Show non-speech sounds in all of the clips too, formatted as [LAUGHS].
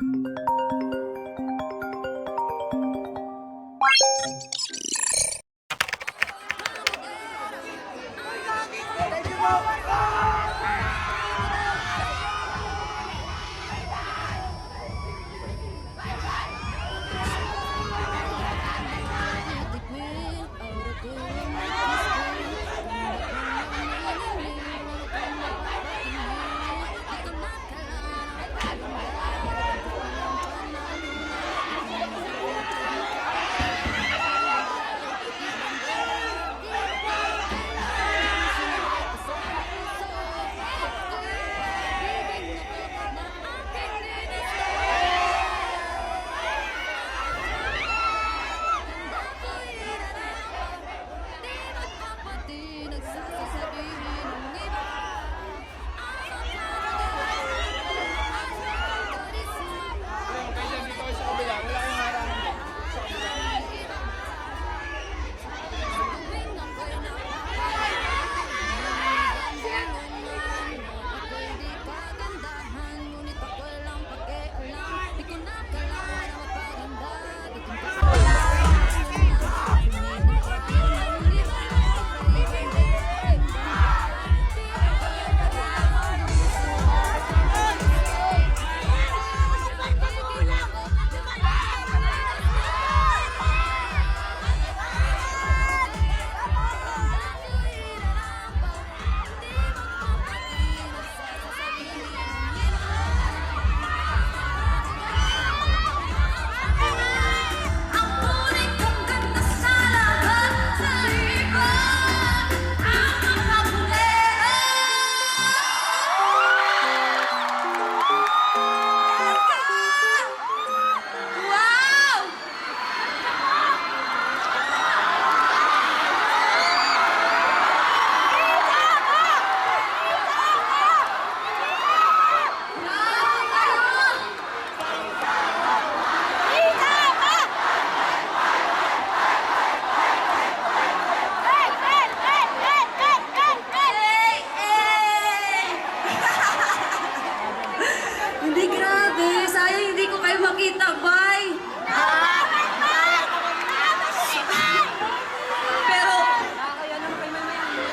Oh my God! Makita. Bye. Pero,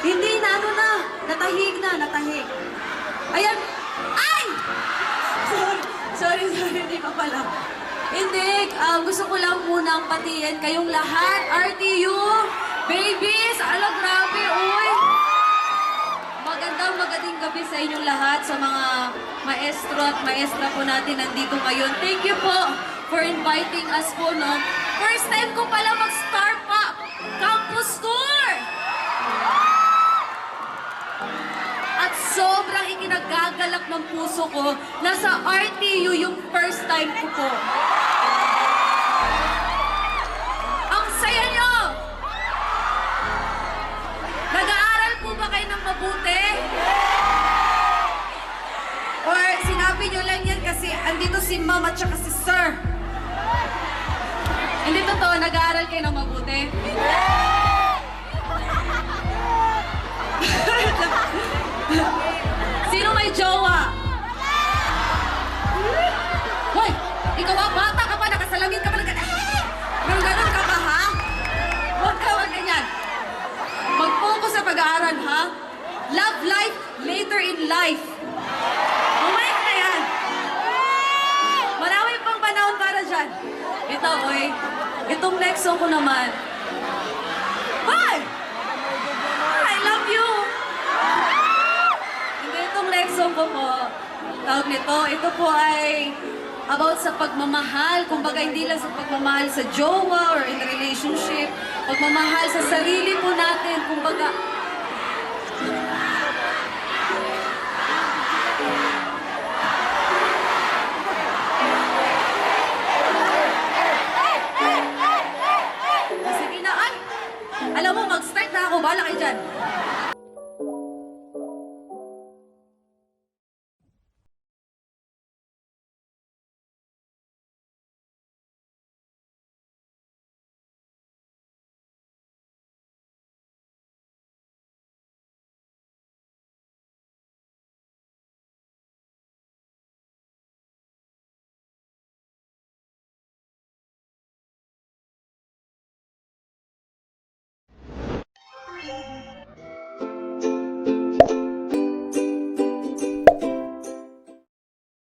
hindi na, ano na. Natahig na, natahig. Ayan. Ay! Sorry, sorry, sorry. Hindi pa pala. Hindi, ah, gusto ko lang munang patiin kayong lahat. RTU, babies, ala grabe, uy. Magandang gabi sa inyong lahat, sa mga maestro at maestra po natin nandito ngayon. Thank you po for inviting us po, no? First time ko pala mag-Star Pop Campus Tour! At sobrang ikinagagalak ng puso ko na sa RTU yung first time ko po. Si ma'am at si sir? Hindi totoo, nag-aaral kayo ng mabuti? [LAUGHS] Sino may jowa? Hoy! Ikaw ah, bata ka pa, nakasalamin ka pa ng ganun. Ganun ganun ka pa, ha? Huwag ka, huwag ganyan. Mag-focus sa pag-aaral, ha? Love life later in life. Ito, oy. Itong next song ko naman. Hi! I love you! Hindi, itong next song ko po. Tawag nito, ito po ay about sa pagmamahal. Kumbaga, hindi lang sa pagmamahal sa jowa or in a relationship. Pagmamahal sa sarili po natin. Kumbaga, ako, bahala kayo dyan.